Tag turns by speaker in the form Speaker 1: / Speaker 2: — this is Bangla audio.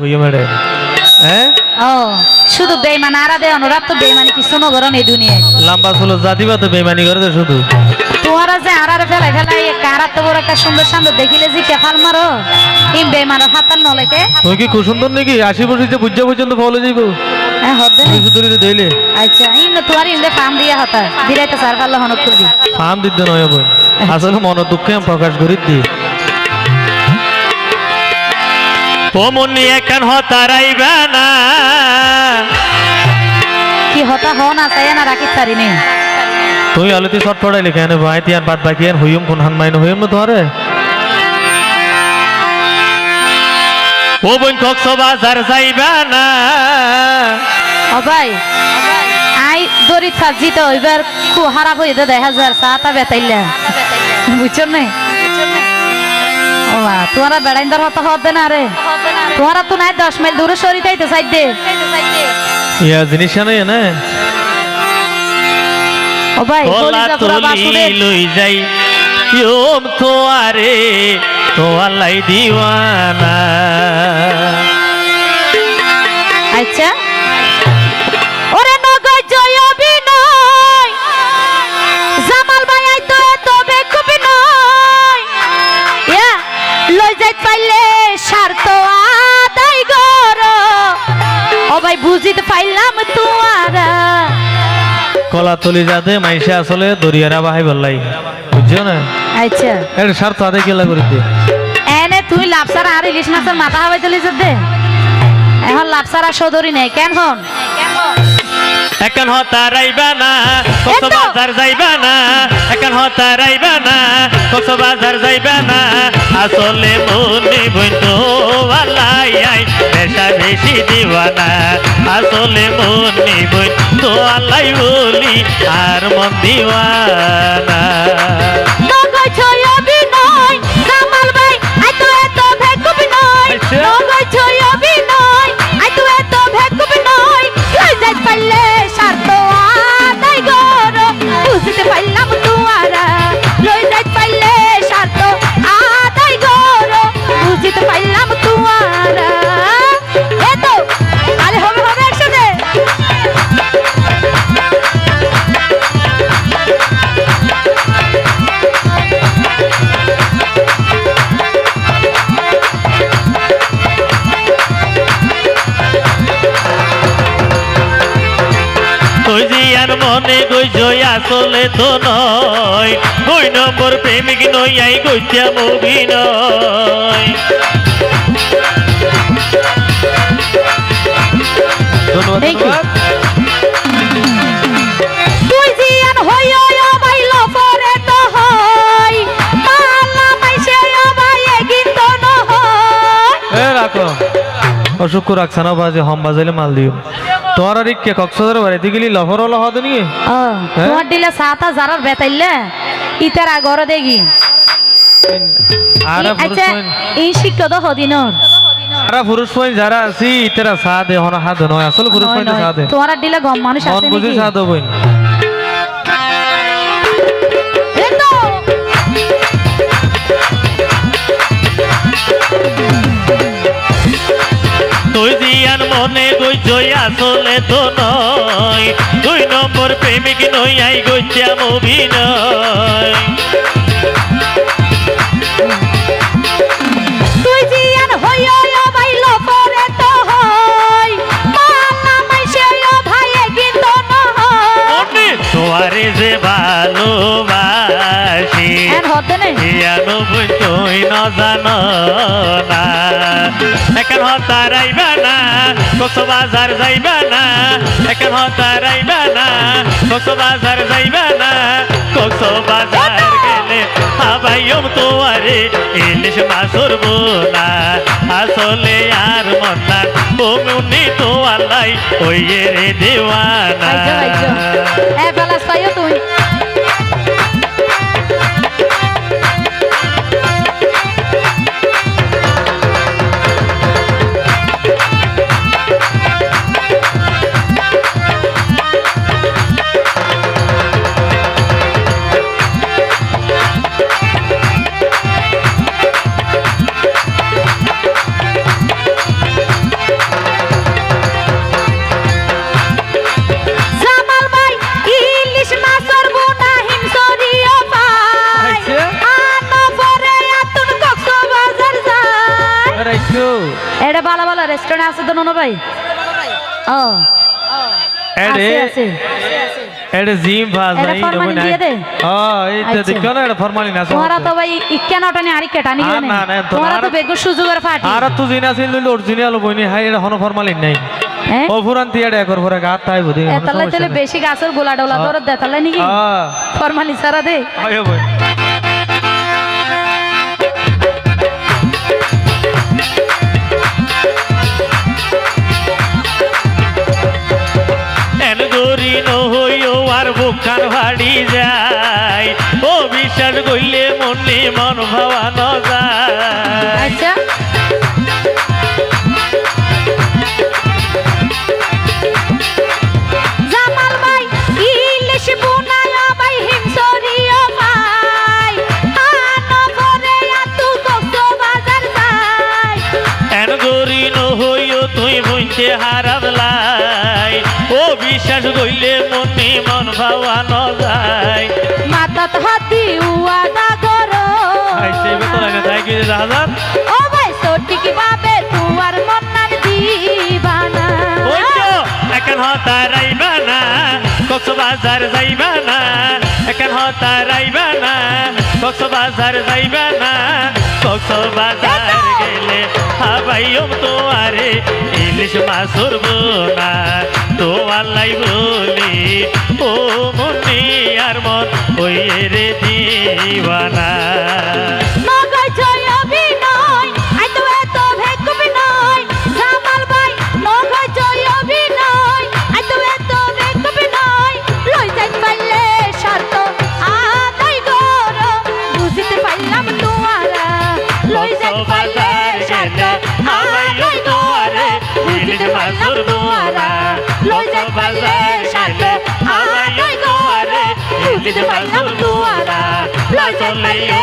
Speaker 1: হইয়া মেরে? হ্যাঁ
Speaker 2: ও শুধু বেইমান আরা দে অনুরাগ তো বেইমানি কিছু নগরন এই দুনিয়ায়।
Speaker 1: লম্বা চুলো জাতিবা তো বেমানি করে দে শুধু।
Speaker 2: তোমারা যে আরারে ফেলাই ফেলাই কারার তো বড় একটা সুন্দর সুন্দর দেখিলে যে কেফাল মারো? ইম বেইমানের হাতার নলেকে
Speaker 1: তুই কি? খুব সুন্দর নাকি? আশি বছর যে বুঝা পর্যন্ত ফলে যাইব।
Speaker 2: হ্যাঁ হদ্দে
Speaker 1: তুই শুধু দইলে
Speaker 2: আচ্ছা ইম তোমার ইন্দে ফার্ম দিয়া হতা। দিরাইতে সার পাল্লা হনক করবি।
Speaker 1: ফার্ম দিতে নয় বই আসলে মন দুঃখে আমি প্রকাশ করি দি।
Speaker 3: পমনি একান হতারাইবা না।
Speaker 2: কি হতা হ না চাই না রাখি তারি নে
Speaker 1: তুই আলুতি শর্ট পড়াইলি কেন? ভাই তিয়ার বাদ বাকি আর হইম কোন হান মাইন হইম না ধরে?
Speaker 3: ও বোন কক্সবাজার যাইবা না।
Speaker 2: ও ভাই আই দড়ি সাজি তো এবার খুব হারাপ হয়ে দে দেখা যার সাতা বেতাইলা। বুঝছ না ও মা তোমারা বেড়াইন্দার দর হতা হতে না রে। তোমারা তো নাই দশ মাইল দূরে সরি তাইতে সাইড দে
Speaker 1: ইয়া জিনিস নেই না?
Speaker 2: ও ভাই
Speaker 3: লই যাই ইয়ম তোয়ারে তোয়ালাই দিওয়ানা।
Speaker 2: পাইলে স্বার্থ আদায় গর ও ভাই বুঝিতে পাইলাম তোমারা।
Speaker 1: কলা তলি যাতে মাইসে আসলে দরিয়ারা বাহাই বললাই। বুঝছ না?
Speaker 2: আচ্ছা।
Speaker 1: এটা স্বার্থ আদে কেলা করে দিয়ে
Speaker 2: এনে তুই লাপসার আর ইলিশ মাছের মাথা হাওয়াই চলে দে। এখন লাপসার আর সদরি নেই। কেন হন?
Speaker 3: একান হতারাইবা না কক্সবাজার যাইবা না একান হতারাইবা না কক্সবাজার যাইবা না। আসলে মনে আই পেশা বেশি দিবানা আসলে মনে বইন তো আল্লাহ বলি, আর মন দিওয়ানা।
Speaker 2: আর
Speaker 3: মনে গইছ আসলে তো নয়। দুই নম্বর প্রেমিক নই আই
Speaker 1: ধন্যবাদ
Speaker 2: Thank you.
Speaker 1: ধন্যবাদ। অসুখ রাখছ না বাজে হম বাজাইলে মাল দিও। তোমার আর কে কক্সবাজার বাড়িতে গেলি লহর লহদ নিয়ে?
Speaker 2: ও তোমার দিলে সাতা জারার বেতাইলে ইতার আগর দেখি।
Speaker 1: আর
Speaker 2: আচ্ছা এই শিক্ষত হদিনর।
Speaker 1: আর পুরুষ পয়েন যারা আছি ইতারা সা দে হন হাত নয় আসলে পুরুষ পয়েন সা দে
Speaker 2: তোমার দিলে গম মানুষ
Speaker 1: মন
Speaker 2: আছে
Speaker 1: বুঝি
Speaker 2: নাকি?
Speaker 1: সা দেবইন
Speaker 2: এই তো!
Speaker 3: তুই জিয়ান মনে গুজই আসলে তো নয়। দুই নম্বর প্রেমিক নই আই গইতাম অভিনয়। জানো না। এখন হতারাইবা না কক্সবাজার যাইবা না। এখন হতারাইবা না কক্সবাজার যাইবা না। কক্সবাজার গেলে হাবাইম তোয়ারে ইলিশ মাছর বোনা আসলে আর মন্দার বমুনি তো আল্লাই ওইয়ে রে দেওয়ানা।
Speaker 2: এ পাইও তুই এটা ভালো ভালো রেস্টুরেন্ট আছে তো ননো ভাই? ও।
Speaker 1: এডে এডে জিম ভাজ নাই
Speaker 2: ফরমালিন?
Speaker 1: হ্যাঁ তো
Speaker 2: আচ্ছা।
Speaker 1: দেখো না এটা ফরমালিন আছে।
Speaker 2: তোমারা তো ভাই ইক্কেন ওটা নিয়ে আরেকটা টানি
Speaker 1: আর না, না, তো
Speaker 2: তো
Speaker 1: আর-
Speaker 2: বেগুর ফাটি।
Speaker 1: আর তুই জিনা ছিল লইলে অরিজিনাল বইনি হাই এটা হনো ফরমালিন নাই।
Speaker 2: হ্যাঁ
Speaker 1: ও ফুরান তিয়াড়ে একর পরে গাত তাই বুঝি
Speaker 2: তাহলে বেশি গাছের গোলা ডোলা
Speaker 1: হ্যাঁ।
Speaker 2: ধরে দেতালে নাকি?
Speaker 1: হ্যাঁ।
Speaker 2: সারা দে।
Speaker 1: আয়
Speaker 3: ভাড়ি যায় ও বিশ্বাস করলে মনে মন ভাবানো যায়।
Speaker 2: আচ্ছা। মাতাত হাতি উয়াদা করো
Speaker 1: আইছে বেতন আইনে তাই কি হাজার
Speaker 2: ও ভাই সঠিক ভাবে তুয়ার মন্নার দিবানা।
Speaker 3: ওই তো এখন হতা রাইবা না কক্সবাজার যাইবা না এখন হতা রাইবা না কক্সবাজার যাইবা না কক্সবাজার গেলে হাবাইম তোমারে ইলিশ মাছুর বোনা তোমার লাই বলি ও মনে মন ওই রে দিবানা
Speaker 2: আদায় করো বুঝিতে পারলাম